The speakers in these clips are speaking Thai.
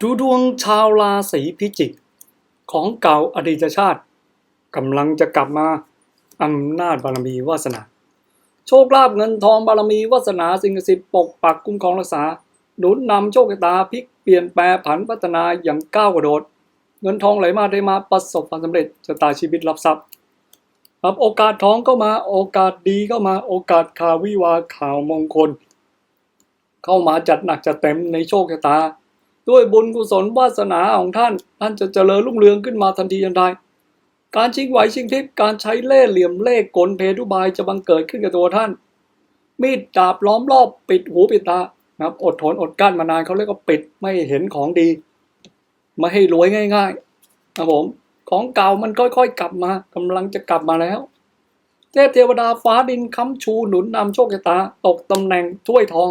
ดูดวงชาวราศีพิจิก ของเก่าอดีตชาติกำลังจะกลับมาอำนาจบารมีวาสนา โชคลาภเงินทองบารมีวาสนาสิ่งศักดิ์สิทธิ์ปกปักคุ้มครองรักษาหนุนนำโชคชะตาพลิกเปลี่ยนแปลผันพัฒนาอย่างก้าวกระโดด เงินทองไหลมาได้มาประสบความสำเร็จชะตาชีวิตรับทรัพย์ครับโอกาสทองก็มาโอกาสดีก็มาโอกาสข่าววิวาข่าวมงคล เข้ามาจัดหนักจัดเต็มในโชคชะตา ด้วยบุญกุศลวาสนาของท่าน ท่านจะเจริญรุ่งเรืองขึ้นมาทันทีทันใดการชิงไหวชิงพริบการใช้เล่ห์เหลี่ยมเล่กลเพทุบายจะบังเกิดขึ้นกับตัวท่าน มีดดาบล้อมรอบปิดหูปิดตานะครับอดทนอดกั้นมานานเขาเรียกว่าปิดไม่เห็นของดีม่ให้รวยง่ายๆนะผมของเก่ามันค่อยๆกลับมากำลังจะกลับมาแล้ว เทพเทวดาฟ้าดินค้ำชูหนุนนำโชคชะตา ตกตำแหน่งถ้วยทอง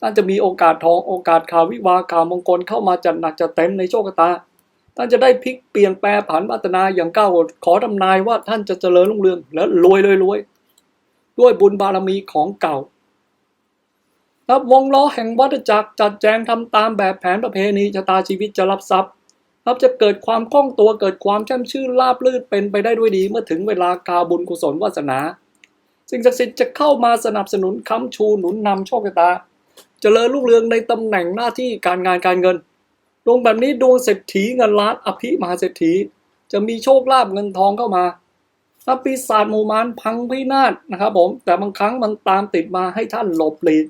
ท่านจะมีโอกาสทองโอกาสข่าววิวาข่าวมงคลเข้ามาจัดหนักจัดเต็มในโชคชะตา ท่านจะได้พลิกเปลี่ยนแปลผันพัฒนาอย่างก้าวกระโดดขอทำนายว่าท่านจะเจริญรุ่งเรืองและรวยเลยรวยด้วยบุญบารมีของเก่าครับวงล้อแห่งวัฏจักรจัดแจงทำตามแบบแผนประเพณีชะตาชีวิตจะรับทรัพย์ครับจะเกิดความคล่องตัวเกิดความแช่มชื่นราบลื่นเป็นไปได้ด้วยดี เมื่อถึงเวลากาบุญกุศลวาสนา สิ่งศักดิ์สิทธิ์จะเข้ามาสนับสนุนค้ำชูหนุนนำโชคชะตา เจริญรุ่งเรืองในตำแหน่งหน้าที่การงานการเงิน ดวงแบบนี้ดวงเศรษฐีเงินล้านอภิมหาเศรษฐี จะมีโชคลาภเงินทองเข้ามาถ้าปีศาจหมู่มารพังพินาศนะครับผมแต่บางครั้งมันตามติดมาให้ท่านหลบหลีก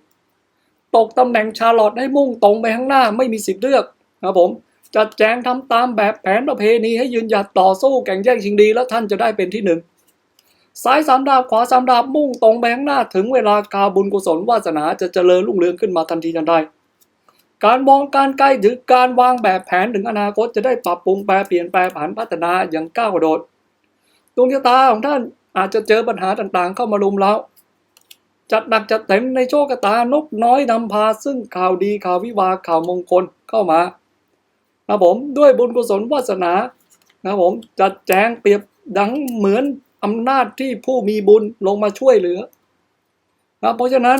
ตกตำแหน่งชาลอตให้มุ่งตรงไปข้างหน้าไม่มีสิทธิ์เลือกนะครับผมจัดแจงทำตามแบบแผนประเพณีให้ยืนหยัดต่อสู้แข่งแย่งชิงดี แล้วท่านจะได้เป็นที่หนึ่ง ซ้ายสามดาบขวาสามดาบมุ่งตรงไปข้างหน้าถึงเวลากาบุญกุศลวาสนาจะเจริญรุ่งเรืองขึ้นมาทันทีทันใดการมองการใกล้หรือการวางแบบแผนถึงอนาคตจะได้ปรับปรุงแปลเปลี่ยนแปลผันพัฒนาอย่างก้าวกระโดดดวงชะตาของท่านอาจจะเจอปัญหาต่างๆ เข้ามาลุมเล้าจัดหนักจัดเต็มในโชคชะตานกน้อยนำพาซึ่งข่าวดีข่าววิวาข่าวมงคลเข้ามานะผมด้วยบุญกุศลวาสนานะผมจัดแจงเปรียบดังเหมือน อำนาจที่ผู้มีบุญลงมาช่วยเหลือนะเพราะฉะนั้น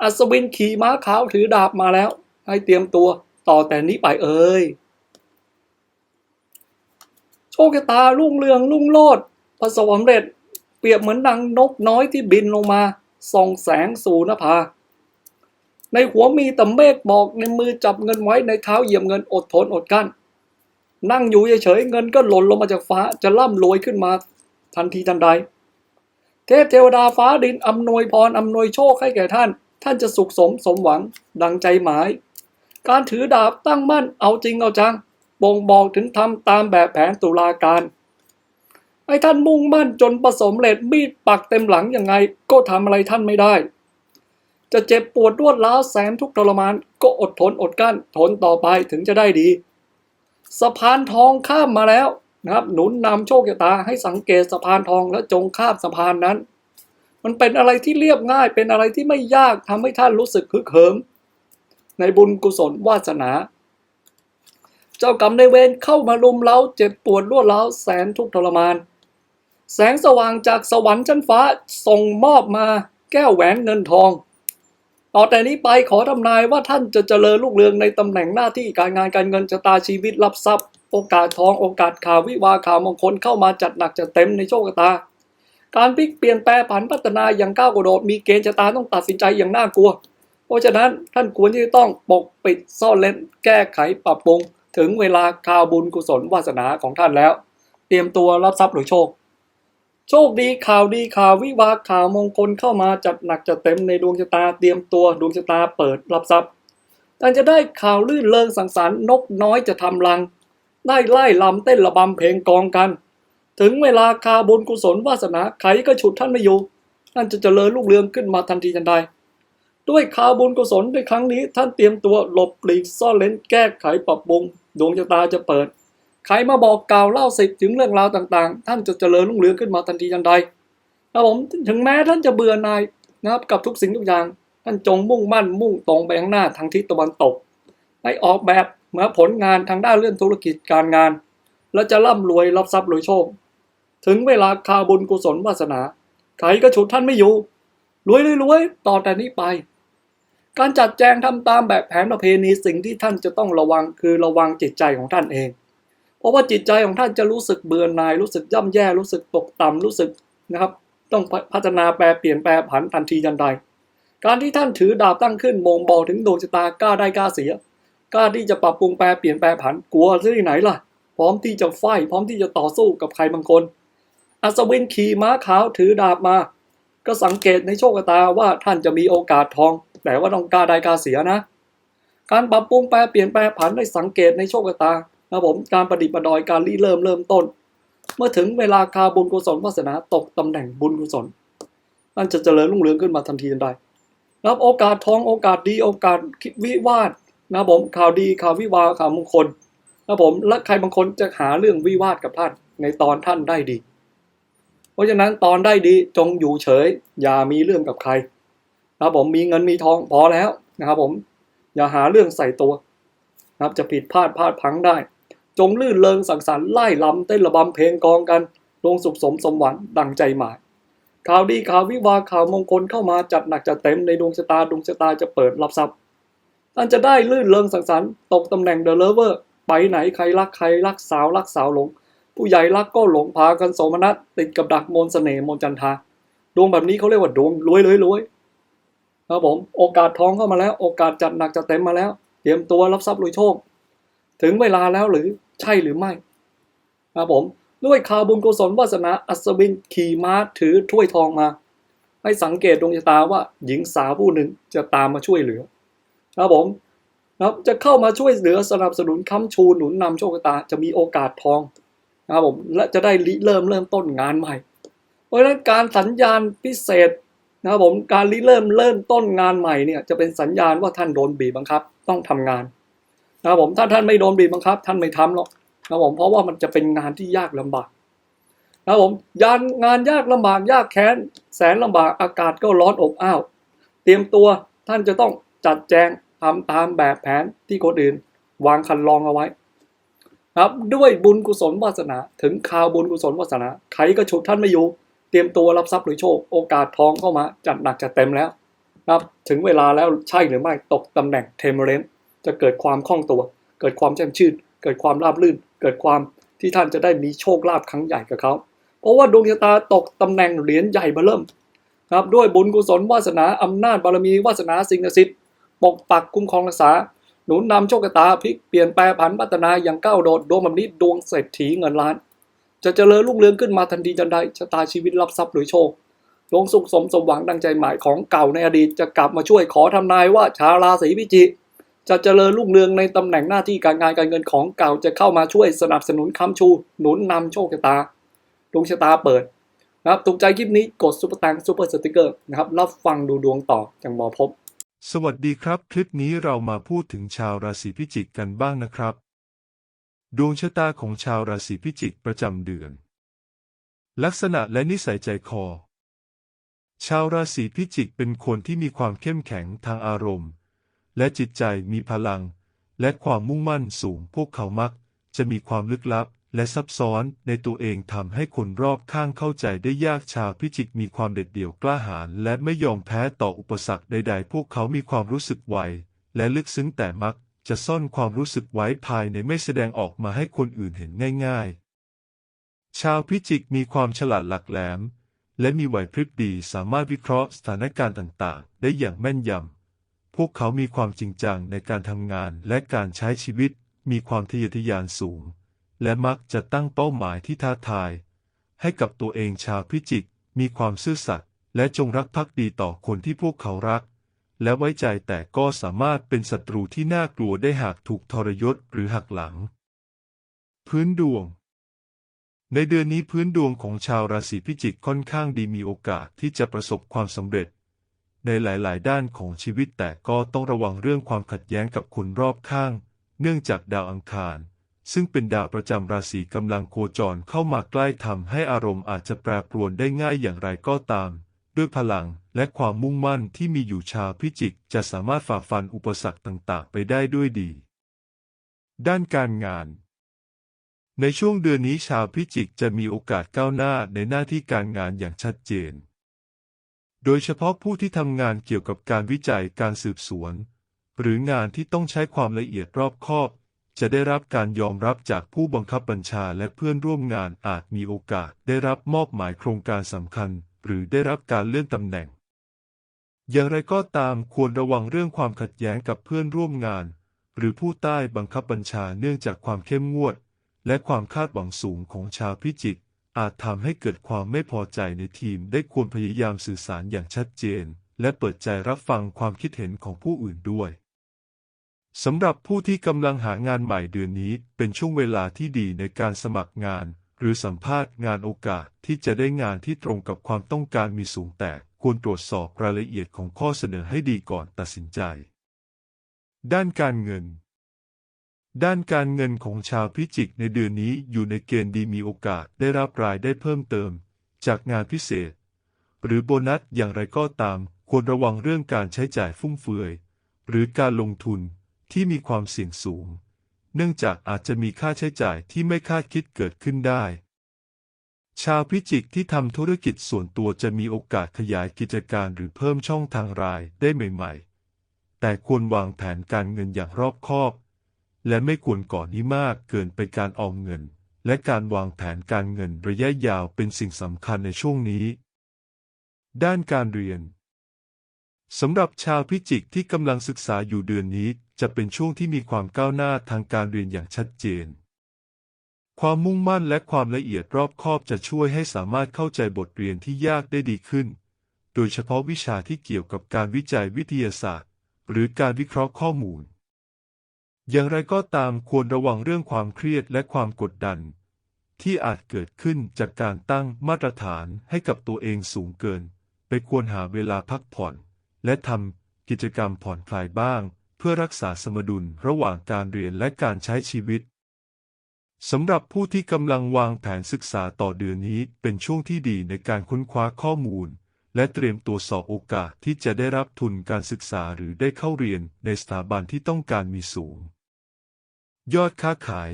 อัศวินขี่ม้าขาวถือดาบมาแล้ว ให้เตรียมตัวต่อแต่นี้ไปเอ่ยโชคชะตารุ่งเรืองรุ่งโลดประสบความสำเร็จ เปรียบเหมือนดังนกน้อยที่บินลงมาส่องแสงสู่นภา ในหัวมีแต่เมฆหมอกในมือจับเงินไว้ในเท้าเหยียบเงินอดทนอดกั้น นั่งอยู่เฉยเงินก็หล่นลงมาจากฟ้าจะร่ำรวยขึ้นมา ทันทีทันใด เทพเทวดาฟ้าดินอำนวยพรอำนวยโชคให้แก่ท่าน ท่านจะสุขสมสมหวังดังใจหมาย การถือดาบตั้งมั่นเอาจริงเอาจังบ่งบอกถึงทำตามแบบแผนตุลาการให้ท่านมุ่งมั่นจนประสมเร็จมีดปักเต็มหลังยังไง ก็ทำอะไรท่านไม่ได้ จะเจ็บปวดรวดร้าวแสนทุกทรมาน ก็อดทนอดกั้นทนต่อไปถึงจะได้ดี สะพานทองข้ามมาแล้ว นะครับ หนุนนำโชคชะตาให้สังเกตสะพานทองและจงข้ามสะพานนั้น มันเป็นอะไรที่เรียบง่าย เป็นอะไรที่ไม่ยากทำให้ท่านรู้สึกฮึกเหิมในบุญกุศลวาสนา เจ้ากรรมในเวรเข้ามาลุมเล้าเจ็บปวดรวดร้าแสนทุกข์ทรมาน แสงสว่างจากสวรรค์ชั้นฟ้าส่งมอบมาแก้วแหวนเงินทองต่อแต่นี้ไปขอทำนายว่าท่านจะเจริญรุ่งเรืองในตำแหน่งหน้าที่การงานการเงินชะตาชีวิตรับทรัพย์โอกาสทองโอกาสข่าววิวาข่าวมงคลเข้ามาจัดหนักจัดเต็มในโชคชะตา การพลิกเปลี่ยนแปลผันพัฒนาอย่างก้าวกระโดดมีเกณฑ์ชะตาต้องตัดสินใจอย่างน่ากลัว เพราะฉะนั้นท่านควรที่จะต้องปกปิดซ่อนเล้นแก้ไขปรับปรุง ถึงเวลาข่าวบุญกุศลวาสนาของท่านแล้ว เตรียมตัวรับทรัพย์หรือโชค โชคดีข่าวดีข่าววิวาข่าวมงคลเข้ามาจัดหนักจัดเต็มในดวงชะตาเตรียมตัวดวงชะตาเปิดรับทรัพย์ท่านจะได้ข่าวลื่นเริงสังสรรค์นกน้อยจะทำรัง ได้ไล่ลำเต้นระบำเพลงกองกัน ถึงเวลาคาบุญกุศลวาสนาใครก็ฉุดท่านไม่อยู่ท่านจะเจริญรุ่งเรืองขึ้นมาทันทีทันใด ด้วยคาบุญกุศลในครั้งนี้ท่านเตรียมตัวหลบหลีกซ่อนเลนแก้ไขปรับปรุงดวงชะตาจะเปิดใครมาบอกกล่าวเล่าสิบถึงเรื่องราวต่างๆ ท่านจะเจริญรุ่งเรืองขึ้นมาทันทีทันใดครับผมถึงแม้ท่านจะเบื่อนายนะครับกับทุกสิ่งทุกอย่าง ท่านจงมุ่งมั่นมุ่งตรงไปข้างหน้าทางทิศตะวันตก ให้ออกแบบ เมือผลงานทางด้านเรื่องธุรกิจการงาน แล้วจะร่ำรวยรับทรัพย์รวยโชค ถึงเวลาคาบุญกุศลวาสนา ใครก็ฉุดท่านไม่อยู่รวยรวยรวยต่อแต่นี้ไป การจัดแจงทำตามแบบแผนประเพณีสิ่งที่ท่านจะต้องระวังคือระวังจิตใจของท่านเอง เพราะว่าจิตใจของท่านจะรู้สึกเบื่อหน่าย รู้สึกย่ำแย่รู้สึกตกต่ำรู้สึกนะครับ ต้องพัฒนาแปลเปลี่ยนแปลผันทันทีทันใดการที่ท่านถือดาบตั้งขึ้นบ่งบอกถึงดวงชะตากล้าได้กล้าเสีย กล้าที่จะปรับปรุงแปลเปลี่ยนแปลผันกลัวที่ไหนล่ะ พร้อมที่จะไฟพร้อมที่จะต่อสู้กับใครบางคน อัศวินขี่ม้าขาวถือดาบมา ก็สังเกตในโชคชะตาว่าท่านจะมีโอกาสทอง แต่ว่าต้องกล้าได้กล้าเสียนะ การปรับปรุงแปลเปลี่ยนแปลผันได้สังเกตในโชคชะตานะผมการประดิษฐ์ประดอยการริเริ่มเริ่มต้น เมื่อถึงเวลาคาบุญกุศลวาสนาตกตำแหน่งบุญกุศลนั่นจะเจริญรุ่งเรืองขึ้นมาทันทีทันใดรับโอกาสทองโอกาสดีโอกาสวิวาท นะผมข่าวดีข่าววิวาข่าวมงคลนะผมและใครบางคนจะหาเรื่องวิวาทกับท่านในตอนท่านได้ดี เพราะฉะนั้นตอนได้ดีจงอยู่เฉย อย่ามีเรื่องกับใครนะครับผมมีเงินมีทองพอแล้วนะครับผมอย่าหาเรื่องใส่ตัวนะครับจะผิดพลาดพลาดพลังได้ จงลื่นเริงสังสรรค์ไล่ลำเต้นระบำเพลงกองกันลงสุขสมสมหวังดังใจหมายข่าวดีข่าววิวาข่าวมงคลเข้ามาจัดหนักจัดเต็มในดวงชะตาดวงชะตาจะเปิดรับทรัพย์ ท่านจะได้ลื่นเริงสังสรรค์ตกตำแหน่งเดอะเลเวอร์ไปไหนใครรักใครรักสาวรักสาวหลง ผู้ใหญ่รักก็หลงพากันโสมนัสติดกับดักมนต์เสน่ห์มนจันทาดวงแบบนี้เขาเรียกว่าดวงรวยรวยรวยครับผมโอกาสทองเข้ามาแล้ว โอกาสจัดหนักจัดเต็มมาแล้ว เตรียมตัวรับทรัพย์รวยโชค ถึงเวลาแล้วหรือใช่หรือไม่ครับผมด้วยข่าวบุญกุศลวาสนาอัศวินขี่ม้าถือถ้วยทองมา ให้สังเกตดวงชะตาว่าหญิงสาวผู้หนึ่งจะตามมาช่วยเหลือ ครับผมนะครับจะเข้ามาช่วยเหลือสนับสนุนค้ำชูหนุนนำโชคชะตาจะมีโอกาสทองนะครับผมและจะได้ริเริ่มเริ่มต้นงานใหม่ เพราะฉะนั้นการสัญญาณพิเศษนะครับผมการริเริ่มเริ่มต้นงานใหม่เนี่ยจะเป็นสัญญาณว่าท่านโดนบีบบังคับ ต้องทำงานนะครับผมถ้าท่านไม่โดนบีบบังคับ ท่านไม่ทำหรอกนะครับผมเพราะว่ามันจะเป็นงานที่ยากลำบากนะครับผมยานงานยากลำบากยากแค้นแสนลำบากอากาศก็ร้อนอบอ้าว เตรียมตัวท่านจะต้องจัดแจง ทำตามแบบแผนที่คนอื่น วางคันลองเอาไว้ครับด้วยบุญกุศลวาสนา ถึงข่าวบุญกุศลวาสนา ใครก็ฉุดท่านไม่อยู่ เตรียมตัวรับทรัพย์หรือโชค โอกาสทองเข้ามา จัดหนักจัดเต็มแล้วครับถึงเวลาแล้วใช่หรือไม่ตกตำแหน่งเทมเรนจะเกิดความคล่องตัว เกิดความแจ่มชื่น เกิดความราบรื่น เกิดความที่ท่านจะได้มีโชคลาภครั้งใหญ่กับเขา เพราะว่าดวงชะตาตกตำแหน่งเหรียญใหญ่เบื้อเริ่มครับด้วยบุญกุศลวาสนาอำนาจบารมีวาสนาสิ่งศักดิ์สิทธิ์ ปกปักคุ้มครองรักษา หนุนนำโชคชะตาพลิกเปลี่ยนแปลผันพัฒนาอย่างก้าวโดดดวงแบบนี้ดวงเศรษฐีเงินล้าน จะเจริญรุ่งเรืองขึ้นมาทันทีทันใดชะตาชีวิตรับทรัพย์หรือโชคดวงสุขสมสมหวังดังใจหมายของเก่าในอดีตจะกลับมาช่วยขอทำนายว่าชาวราศีพิจิกจะเจริญรุ่งเรืองในตำแหน่งหน้าที่การงานการเงินของเก่าจะเข้ามาช่วยสนับสนุนค้ำชู หนุนนำโชคชะตาดวงชะตาเปิดนะครับถูกใจคลิปนี้กดซุปเปอร์ตังซุปเปอร์สติกเกอร์นะครับรับฟังดูดวงต่อจากหมอพบ สวัสดีครับ คลิปนี้เรามาพูดถึงชาวราศีพิจิกกันบ้างนะครับ ดวงชะตาของชาวราศีพิจิกประจำเดือน ลักษณะและนิสัยใจคอ ชาวราศีพิจิกเป็นคนที่มีความเข้มแข็งทางอารมณ์ และจิตใจมีพลัง และความมุ่งมั่นสูง พวกเขามักจะมีความลึกลับ และซับซ้อนในตัวเองทำให้คนรอบข้างเข้าใจได้ยากชาวพิจิกมีความเด็ดเดี่ยวกล้าหาญและไม่ยอมแพ้ต่ออุปสรรคใด ๆ พวกเขามีความรู้สึกไวและลึกซึ้งแต่มักจะซ่อนความรู้สึกไว้ภายในไม่แสดงออกมาให้คนอื่นเห็นง่าย ๆ ชาวพิจิกมีความฉลาดหลักแหลม และมีไหวพริบดีสามารถวิเคราะห์สถานการณ์ต่างๆ ได้อย่างแม่นยำ พวกเขามีความจริงจังในการทำงานและการใช้ชีวิต มีความทะเยอทะยานสูง และมักจะตั้งเป้าหมายที่ท้าทาย ให้กับตัวเองชาวพิจิกมีความซื่อสัตย์และจงรักภักดีต่อคนที่พวกเขารัก และไว้ใจแต่ก็สามารถเป็นศัตรูที่น่ากลัวได้หากถูกทรยศหรือหักหลัง พื้นดวง ในเดือนนี้พื้นดวงของชาวราศีพิจิกค่อนข้างดีมีโอกาสที่จะประสบความสำเร็จ ในหลาย ๆ ด้านของชีวิตแต่ก็ต้องระวังเรื่องความขัดแย้งกับคนรอบข้าง เนื่องจากดาวอังคาร ซึ่งเป็นดาวประจำราศีกำลังโคจรเข้ามาใกล้ทำให้อารมณ์อาจจะแปรปรวนได้ง่ายอย่างไรก็ตาม ด้วยพลังและความมุ่งมั่นที่มีอยู่ชาวพิจิกจะสามารถฝ่าฟันอุปสรรคต่างๆ ไปได้ด้วยดี ด้านการงาน ในช่วงเดือนนี้ชาวพิจิกจะมีโอกาสก้าวหน้าในหน้าที่การงานอย่างชัดเจน โดยเฉพาะผู้ที่ทำงานเกี่ยวกับการวิจัยการสืบสวนหรืองานที่ต้องใช้ความละเอียดรอบคอบ จะได้รับการยอมรับจากผู้บังคับบัญชาและเพื่อนร่วมงานอาจมีโอกาสได้รับมอบหมายโครงการสำคัญ หรือได้รับการเลื่อนตำแหน่ง อย่างไรก็ตามควรระวังเรื่องความขัดแย้งกับเพื่อนร่วมงาน หรือผู้ใต้บังคับบัญชาเนื่องจากความเข้มงวด และความคาดหวังสูงของชาวพิจิตรอาจทำให้เกิดความไม่พอใจในทีม ได้ควรพยายามสื่อสารอย่างชัดเจน และเปิดใจรับฟังความคิดเห็นของผู้อื่นด้วย สำหรับผู้ที่กำลังหางานใหม่เดือนนี้เป็นช่วงเวลาที่ดีในการสมัครงาน หรือสัมภาษณ์งานโอกาสที่จะได้งานที่ตรงกับความต้องการมีสูงแต่ควรตรวจสอบรายละเอียดของข้อเสนอให้ดีก่อนตัดสินใจ ด้านการเงิน ด้านการเงินของชาวพิจิกในเดือนนี้อยู่ในเกณฑ์ดีมีโอกาสได้รับรายได้เพิ่มเติม จากงานพิเศษ หรือโบนัสอย่างไรก็ตาม ควรระวังเรื่องการใช้จ่ายฟุ่มเฟือย หรือการลงทุน ที่มีความเสี่ยงสูง เนื่องจากอาจจะมีค่าใช้จ่ายที่ไม่คาดคิดเกิดขึ้นได้ ชาวพิจิกที่ทำธุรกิจส่วนตัวจะมีโอกาสขยายกิจการหรือเพิ่มช่องทางรายได้ใหม่ๆ แต่ควรวางแผนการเงินอย่างรอบคอบ และไม่ควรก่อนนี้มากเกินไปการออมเงิน และการวางแผนการเงินระยะยาวเป็นสิ่งสำคัญในช่วงนี้ ด้านการเรียนสำหรับชาวพิจิกที่กำลังศึกษาอยู่เดือนนี้ จะเป็นช่วงที่มีความก้าวหน้าทางการเรียนอย่างชัดเจน ความมุ่งมั่นและความละเอียดรอบคอบจะช่วยให้สามารถเข้าใจบทเรียนที่ยากได้ดีขึ้น โดยเฉพาะวิชาที่เกี่ยวกับการวิจัยวิทยาศาสตร์ หรือการวิเคราะห์ข้อมูล อย่างไรก็ตามควรระวังเรื่องความเครียดและความกดดัน ที่อาจเกิดขึ้นจากการตั้งมาตรฐานให้กับตัวเองสูงเกิน ไปควรหาเวลาพักผ่อน และทำกิจกรรมผ่อนคลายบ้าง พื่อรักษาสมดุลระหว่างการเรียนและการใช้ชีวิตสำหรับผู้ที่กำลังวางแผนศึกษาต่อเดือนนี้เป็นช่วงที่ดีในการค้นคว้าข้อมูล และเตรียมตัวสอบโอกาสที่จะได้รับทุนการศึกษาหรือได้เข้าเรียนในสถาบันที่ต้องการมีสูง ยอดค้าขาย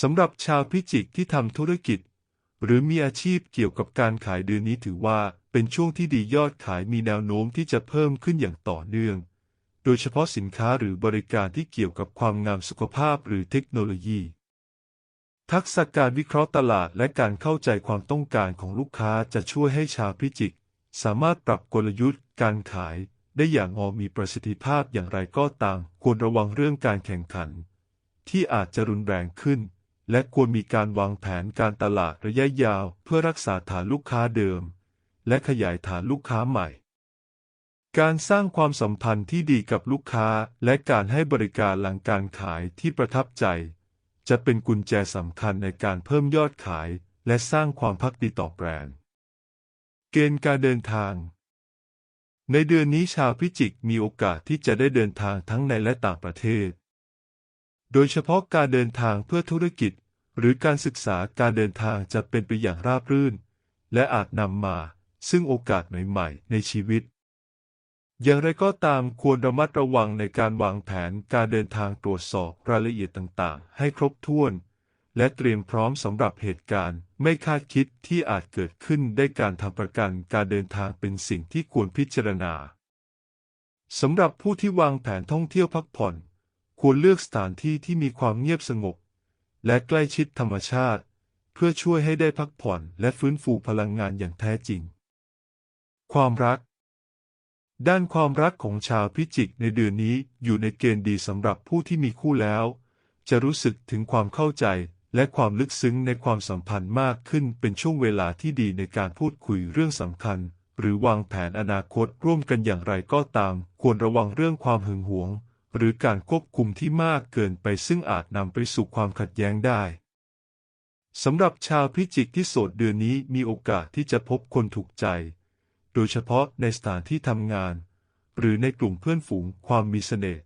สำหรับชาวพิจิกที่ทำธุรกิจ หรือมีอาชีพเกี่ยวกับการขายเดือนนี้ถือว่าเป็นช่วงที่ดียอดขายมีแนวโน้มที่จะเพิ่มขึ้นอย่างต่อเนื่อง โดยเฉพาะสินค้าหรือบริการที่เกี่ยวกับความงามสุขภาพหรือเทคโนโลยี ทักษะการวิเคราะห์ตลาดและการเข้าใจความต้องการของลูกค้าจะช่วยให้ชาวพิจิก สามารถปรับกลยุทธ์ การขาย ได้อย่างอมีประสิทธิภาพอย่างไรก็ตาม ควรระวังเรื่องการแข่งขัน ที่อาจจะรุนแรงขึ้น และควรมีการวางแผนการตลาดระยะยาว เพื่อรักษาฐานลูกค้าเดิม และขยายฐานลูกค้าใหม่ การสร้างความสัมพันธ์ที่ดีกับลูกค้าและการให้บริการหลังการขายที่ประทับใจ จะเป็นกุญแจสำคัญในการเพิ่มยอดขายและสร้างความพักดีต่อแบรนด์ เกณฑ์การเดินทาง ในเดือนนี้ชาวพิจิกมีโอกาสที่จะได้เดินทางทั้งในและต่างประเทศ โดยเฉพาะการเดินทางเพื่อธุรกิจ หรือการศึกษาการเดินทางจะเป็นไปอย่างราบรื่น และอาจนำมาซึ่งโอกาสใหม่ๆในชีวิต อย่างไรก็ตามควรระมัดระวังในการวางแผนการเดินทางตรวจสอบรายละเอียดต่างๆ ให้ครบถ้วน และเตรียมพร้อมสำหรับเหตุการณ์ไม่คาดคิดที่อาจเกิดขึ้นได้การทำประกันการเดินทางเป็นสิ่งที่ควรพิจารณาสำหรับผู้ที่วางแผนท่องเที่ยวพักผ่อน ควรเลือกสถานที่ที่มีความเงียบสงบ และใกล้ชิดธรรมชาติ เพื่อช่วยให้ได้พักผ่อนและฟื้นฟูพลังงานอย่างแท้จริง ความรัก ด้านความรักของชาวพิจิกในเดือนนี้อยู่ในเกณฑ์ดีสำหรับผู้ที่มีคู่แล้ว จะรู้สึกถึงความเข้าใจและความลึกซึ้งในความสัมพันธ์มากขึ้นเป็นช่วงเวลาที่ดีในการพูดคุยเรื่องสำคัญ หรือวางแผนอนาคตร่วมกันอย่างไรก็ตาม ควรระวังเรื่องความหึงหวง หรือการควบคุมที่มากเกินไปซึ่งอาจนำไปสู่ความขัดแย้งได้สำหรับชาวพิจิกที่โสดเดือนนี้มีโอกาสที่จะพบคนถูกใจ โดยเฉพาะในสถานที่ทำงาน หรือในกลุ่มเพื่อนฝูงความมีเสน่ห์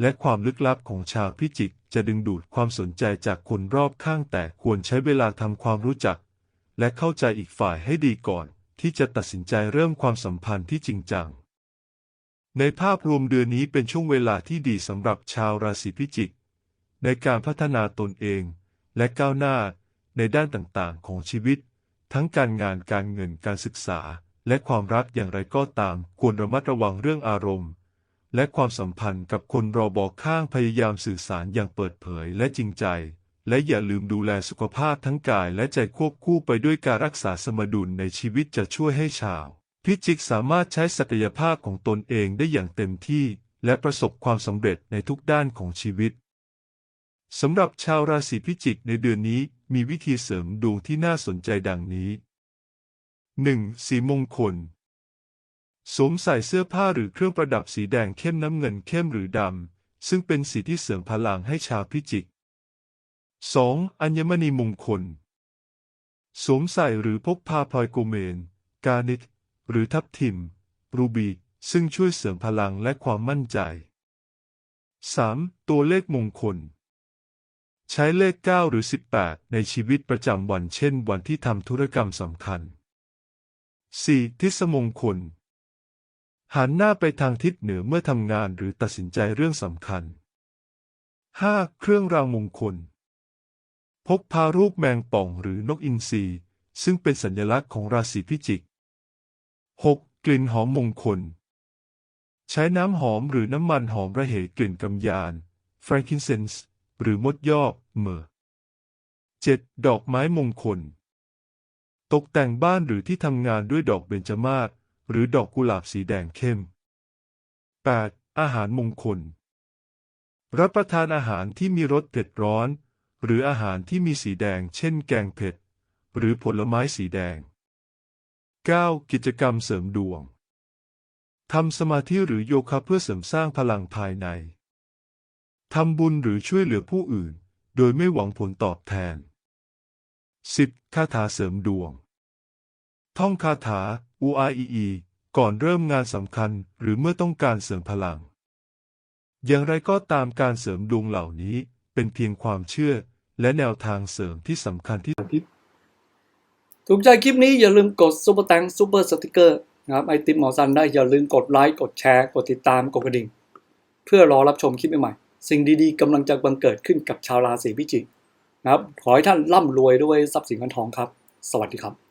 และความลึกลับของชาวพิจิกจะดึงดูดความสนใจจากคนรอบข้างแต่ควรใช้เวลาทำความรู้จัก และเข้าใจอีกฝ่ายให้ดีก่อน ที่จะตัดสินใจเริ่มความสัมพันธ์ที่จริงจัง ในภาพรวมเดือนนี้เป็นช่วงเวลาที่ดีสำหรับชาวราศีพิจิก ในการพัฒนาตนเอง และก้าวหน้าในด้านต่างๆ ของชีวิต ทั้งการงานการเงินการศึกษา และความรักอย่างไรก็ตาม ควรระมัดระวังเรื่องอารมณ์ และความสัมพันธ์กับคนรอบอกข้างพยายามสื่อสารอย่างเปิดเผยและจริงใจ และอย่าลืมดูแลสุขภาพทั้งกายและใจควบคู่ไปด้วยการรักษาสมดุลในชีวิตจะช่วยให้ชาว พิจิกสามารถใช้ศักยภาพของตนเองได้อย่างเต็มที่ และประสบความสำเร็จในทุกด้านของชีวิตสำหรับชาวราศีพิจิกในเดือนนี้มีวิธีเสริมดวงที่น่าสนใจดังนี้ 1. สีมงคล สวมใส่เสื้อผ้าหรือเครื่องประดับสีแดงเข้มน้ำเงินเข้มหรือดำ ซึ่งเป็นสีที่เสริมพลังให้ชาวพิจิก 2. อัญมณีมงคล สวมใส่หรือพกพาพลอยโกเมน กานิต หรือทับทิม รูบี ซึ่งช่วยเสริมพลังและความมั่นใจ 3. ตัวเลขมงคล ใช้เลข 9 หรือ 18 ในชีวิตประจำวันเช่นวันที่ทำธุรกรรมสำคัญ 4. ทิศมงคล หันหน้าไปทางทิศเหนือเมื่อทำงานหรือตัดสินใจเรื่องสำคัญ 5. เครื่องรางมงคล พกพารูปแมงป่องหรือนกอินทรีซึ่งเป็นสัญลักษณ์ของราศีพิจิก 6. กลิ่นหอมมงคล ใช้น้ำหอมหรือน้ำมันหอมระเหยกลิ่นกำยาน frankincense หรือมดยอกเมอร์ 7. ดอกไม้มงคล ตกแต่งบ้านหรือที่ทำงานด้วยดอกเบญจมาศหรือดอกกุหลาบสีแดงเข้ม 8. อาหารมงคล รับประทานอาหารที่มีรสเผ็ดร้อน หรืออาหารที่มีสีแดง เช่นแกงเผ็ด หรือผลไม้สีแดง 9. กิจกรรมเสริมดวง ทำสมาธิหรือโยคะเพื่อเสริมสร้างพลังภายใน ทำบุญหรือช่วยเหลือผู้อื่น โดยไม่หวังผลตอบแทน 10. คาถาเสริมดวง ท่องคาถา u i e e ก่อนเริ่มงานสำคัญหรือเมื่อต้องการเสริมพลัง อย่างไรก็ตามการเสริมดวงเหล่านี้เป็นเพียงความเชื่อ และแนวทางเสริมที่สำคัญที่ถูกใจคลิปนี้อย่าลืมกดซุปเปอร์แตงซุปเปอร์สติกเกอร์นะครับไอติมหมอซันได้อย่าลืมกดไลค์กดแชร์ กดติดตามกดกระดิ่ง เพื่อรอรับชมคลิปใหม่ๆสิ่งดีๆกำลังจะบังเกิดขึ้นกับชาวราศีพิจิก นะครับ ขอให้ท่านร่ำรวยด้วยทรัพย์สินเงินทองครับ สวัสดีครับ